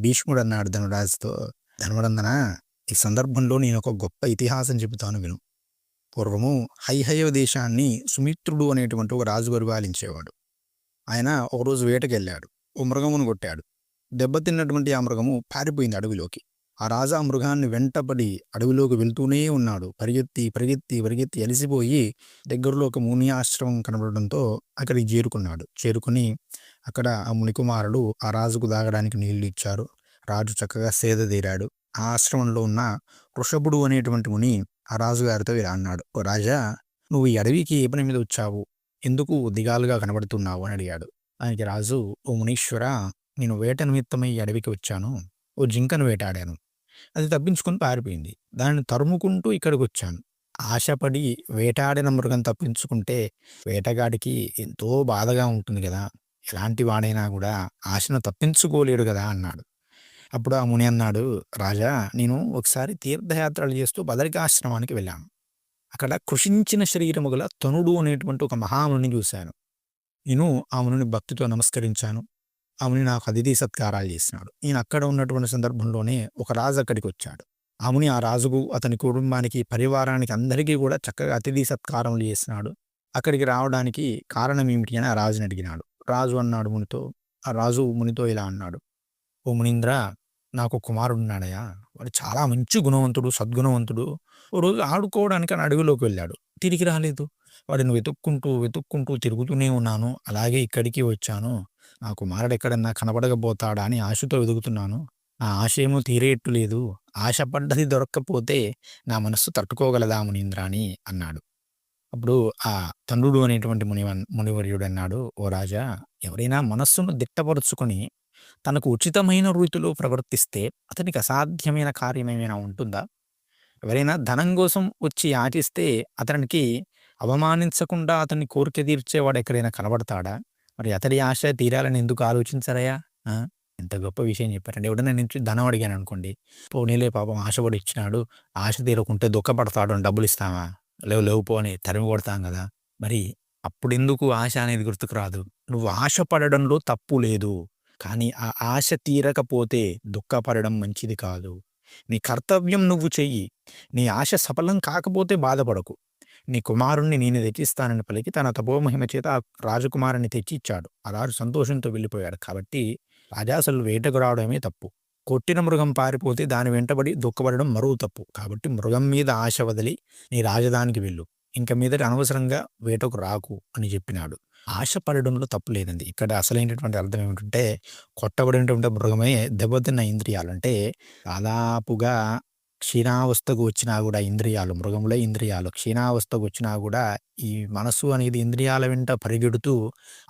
భీష్ముడు అన్నాడు ధనురాజుతో ధనుమరందన ఈ సందర్భంలో నేను ఒక గొప్ప ఇతిహాసం చెబుతాను విను. పూర్వము హైహయవ దేశాన్ని సుమిత్రుడు అనేటువంటి ఒక రాజు పరిపాలించేవాడు ఆయన ఒకరోజు వేటకెళ్ళాడు. ఓ మృగమును కొట్టాడు. దెబ్బతిన్నటువంటి ఆ మృగము పారిపోయింది అడవిలోకి. ఆ రాజు ఆ మృగాన్ని వెంటపడి అడవిలోకి వెళ్తూనే ఉన్నాడు. పరిగెత్తి పరిగెత్తి పరిగెత్తి అలిసిపోయి దగ్గరలో ఒక ముని ఆశ్రమం కనబడడంతో అక్కడికి చేరుకున్నాడు. చేరుకుని అక్కడ ఆ మునికుమారుడు ఆ రాజుకు దాగడానికి నీళ్ళు ఇచ్చారు. రాజు చక్కగా సేద తీరాడు. ఆ ఆశ్రమంలో ఉన్న వృషభుడు అనేటువంటి ముని ఆ రాజుగారితో ఇలా అన్నాడు. ఓ రాజా నువ్వు ఈ అడవికి ఏ పని మీద వచ్చావు? ఎందుకు దిగాలుగా కనబడుతున్నావు? అని అడిగాడు. ఆయనకి రాజు ఓ మునీశ్వర నేను వేట నిమిత్తమై ఈ అడవికి వచ్చాను. ఓ జింకను వేటాడాను. అది తప్పించుకొని పారిపోయింది. దాన్ని తరుముకుంటూ ఇక్కడికి వచ్చాను ఆశపడి వేటాడిన మృగం తప్పించుకుంటే వేటగాడికి ఎంతో బాధగా ఉంటుంది కదా. ఎలాంటి వాడైనా కూడా ఆశను తప్పించుకోలేడు కదా అన్నాడు. అప్పుడు ఆ ముని అన్నాడు రాజా నేను ఒకసారి తీర్థయాత్రలు చేస్తూ బదరికాశ్రమానికి వెళ్ళాను. అక్కడ కృషించిన శరీరము గల తనుడు అనేటువంటి ఒక మహాముని చూశాను. నేను ఆ మునిని భక్తితో నమస్కరించాను. ఆ ముని నాకు అతిథి సత్కారాలు చేసినాడు. నేను అక్కడ ఉన్నటువంటి సందర్భంలోనే ఒక రాజు అక్కడికి వచ్చాడు. ఆ ముని ఆ రాజుకు అతని కుటుంబానికి పరివారానికి అందరికీ కూడా చక్కగా అతిథి సత్కారములు చేసినాడు. అక్కడికి రావడానికి కారణం ఏమిటి అని ఆ రాజుని అడిగినాడు. రాజు అన్నాడు మునితో. ఆ రాజు మునితో ఇలా అన్నాడు. ఓ మునీంద్ర నాకు కుమారుడు ఉన్నాడయా వాడు చాలా మంచి గుణవంతుడు సద్గుణవంతుడు. ఓ రోజు ఆడుకోవడానికి అని అడవిలోకి వెళ్ళాడు. తిరిగి రాలేదు. వాడిని వెతుక్కుంటూ వెతుక్కుంటూ తిరుగుతూనే ఉన్నాను. అలాగే ఇక్కడికి వచ్చాను. నా కుమారుడు ఎక్కడన్నా కనబడకపోతాడా అని ఆశతో వెతుకుతున్నాను. ఆ ఆశ ఏమో తీరేట్టు లేదు. ఆశ పడ్డది దొరక్కపోతే నా మనస్సు తట్టుకోగలదా మునీంద్ర అని అన్నాడు. అప్పుడు ఆ తండ్రుడు అనేటువంటి మునివన్ మునివర్యుడు అన్నాడు ఓ రాజా ఎవరైనా మనస్సును దిట్టపరుచుకొని తనకు ఉచితమైన రీతిలో ప్రవర్తిస్తే అతనికి అసాధ్యమైన కార్యం ఏమైనా ఉంటుందా? ఎవరైనా ధనం కోసం వచ్చి యాచిస్తే అతనికి అవమానించకుండా అతన్ని కోరిక తీర్చేవాడు ఎక్కడైనా కనబడతాడా? మరి అతడి ఆశ తీరాలని ఎందుకు ఆలోచించరయా? ఎంత గొప్ప విషయం చెప్పారండి. ఎవడన్నా నేను ధనం అడిగాను అనుకోండి పోనీలే పాపం ఆశపడి ఇచ్చినాడు. ఆశ తీరకుంటే దుఃఖపడతాడు. డబ్బులు ఇస్తామా లేవు లేవు పో అని తరిమి కొడతాం కదా! మరి అప్పుడెందుకు ఆశ అనేది గుర్తుకురాదు నువ్వు ఆశపడడంలో తప్పు లేదు. కానీ ఆ ఆశ తీరకపోతే దుఃఖపడడం మంచిది కాదు. నీ కర్తవ్యం నువ్వు చెయ్యి. నీ ఆశ సఫలం కాకపోతే బాధపడకు. నీ కుమారుణ్ణి నేను తెచ్చిస్తానని పలికి తన తపోమహిమ చేత ఆ రాజకుమారుని తెచ్చి ఇచ్చాడు ఆ రాజు సంతోషంతో వెళ్ళిపోయాడు. కాబట్టి రాజా అసలు వేటకు రావడమే తప్పు. కొట్టిన మృగం పారిపోతే దాని వెంటబడి దుఃఖపడడం మరో తప్పు. కాబట్టి మృగం మీద ఆశ వదిలి నీ రాజధానికి వెళ్ళు. ఇంక మీదట అనవసరంగా వేటకు రాకు అని చెప్పినాడు. ఆశ పడడంలో తప్పు లేదండి. ఇక్కడ అసలైనటువంటి అర్థం ఏమిటంటే కొట్టబడినటువంటి మృగమే దెబ్బతిన్న ఇంద్రియాలంటే దాదాపుగా క్షీణావస్థకు వచ్చినా కూడా ఇంద్రియాలు మృగములే ఇంద్రియాలు. క్షీణావస్థకు వచ్చినా కూడా ఈ మనసు అనేది ఇంద్రియాల వెంట పరిగెడుతూ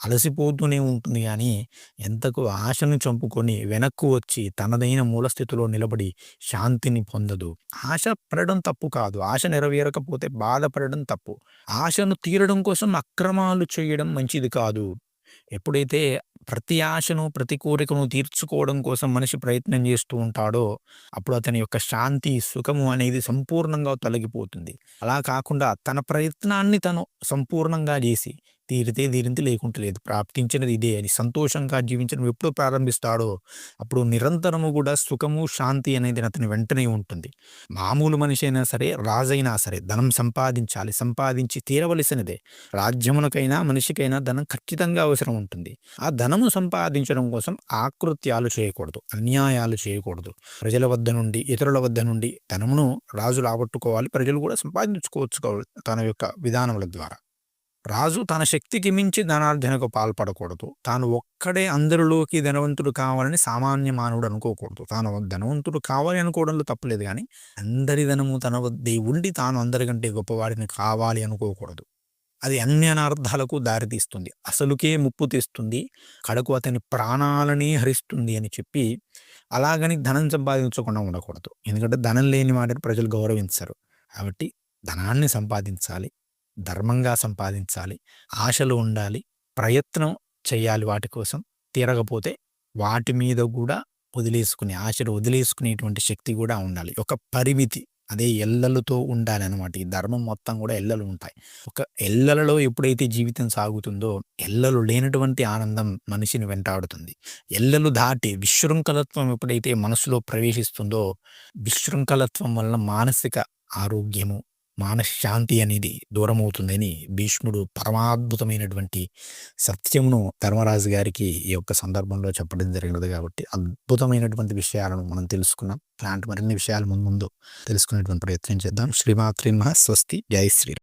అలసిపోతూనే ఉంటుంది. కానీ ఎంతకు ఆశను చంపుకొని వెనక్కు వచ్చి తనదైన మూల స్థితిలో నిలబడి శాంతిని పొందదు. ఆశ పడడం తప్పు కాదు. ఆశ నెరవేరకపోతే బాధపడడం తప్పు. ఆశను తీరడం కోసం అక్రమాలు చేయడం మంచిది కాదు. ఎప్పుడైతే ప్రతి ఆశను ప్రతి కోరికను తీర్చుకోవడం కోసం మనిషి ప్రయత్నం చేస్తూ ఉంటాడో అప్పుడు అతని యొక్క శాంతి సుఖము అనేది సంపూర్ణంగా తొలగిపోతుంది. అలా కాకుండా తన ప్రయత్నాన్ని తను సంపూర్ణంగా చేసి తీరితే తీరింది లేకుంటే లేదు. ప్రాప్తించినది ఇదే అని సంతోషంగా జీవించడం ఎప్పుడు ప్రారంభిస్తాడో అప్పుడు నిరంతరము కూడా సుఖము శాంతి అనేది అతని వెంటనే ఉంటుంది. మామూలు మనిషి అయినా సరే రాజైనా సరే ధనం సంపాదించాలి సంపాదించి తీరవలసినదే. రాజ్యమునకైనా మనిషికైనా ధనం ఖచ్చితంగా అవసరం ఉంటుంది. ఆ ధనము సంపాదించడం కోసం ఆకృత్యాలు చేయకూడదు అన్యాయాలు చేయకూడదు. ప్రజల వద్ద నుండి ఇతరుల వద్ద నుండి ధనమును రాజు రాబట్టుకోవాలి ప్రజలు కూడా సంపాదించుకోవచ్చు తన యొక్క విధానముల ద్వారా. రాజు తన శక్తికి మించి ధనార్జనకు పాల్పడకూడదు. తాను ఒక్కడే అందరిలోకి ధనవంతుడు కావాలని సామాన్య మానవుడు అనుకోకూడదు. తాను ధనవంతుడు కావాలి అనుకోవడంలో తప్పలేదు కానీ అందరి ధనము తన వద్దే ఉండి తాను అందరికంటే గొప్పవాడిని కావాలి అనుకోకూడదు. అది అన్యనార్థాలకు దారితీస్తుంది. అసలుకే ముప్పు తీస్తుంది. కడకు అతని ప్రాణాలని హరిస్తుంది అని చెప్పి అలాగని ధనం సంపాదించకుండా ఉండకూడదు. ఎందుకంటే ధనం లేని వాటిని ప్రజలు గౌరవించరు. కాబట్టి ధనాన్ని సంపాదించాలి. ధర్మంగా సంపాదించాలి ఆశలు ఉండాలి ప్రయత్నం చేయాలి వాటి కోసం తీరకపోతే వాటి మీద కూడా వదిలేసుకునే ఆశలు వదిలేసుకునేటువంటి శక్తి కూడా ఉండాలి ఒక పరిమితి అదే ఎల్లలతో ఉండాలనమాట. ఈ ధర్మం మొత్తం కూడా ఎల్లలు ఉంటాయి. ఒక ఎల్లలలో ఎప్పుడైతే జీవితం సాగుతుందో, ఎల్లలు లేనటువంటి ఆనందం మనిషిని వెంటాడుతుంది. ఎల్లలు దాటి విశృంఖలత్వం ఎప్పుడైతే మనసులో ప్రవేశిస్తుందో, విశృంఖలత్వం వలన మానసిక ఆరోగ్యము, మానశ్శాంతి అనేది దూరమవుతుందని భీష్ముడు పరమాద్భుతమైనటువంటి సత్యమును ధర్మరాజు గారికి ఈ యొక్క సందర్భంలో చెప్పడం జరిగినది కాబట్టి, అద్భుతమైనటువంటి విషయాలను మనం తెలుసుకున్నాం. ఇలాంటి మరిన్ని విషయాలు ముందు ముందు తెలుసుకునేటువంటి ప్రయత్నం చేద్దాం. శ్రీమాత్రి స్వస్తి. జై శ్రీరామ్.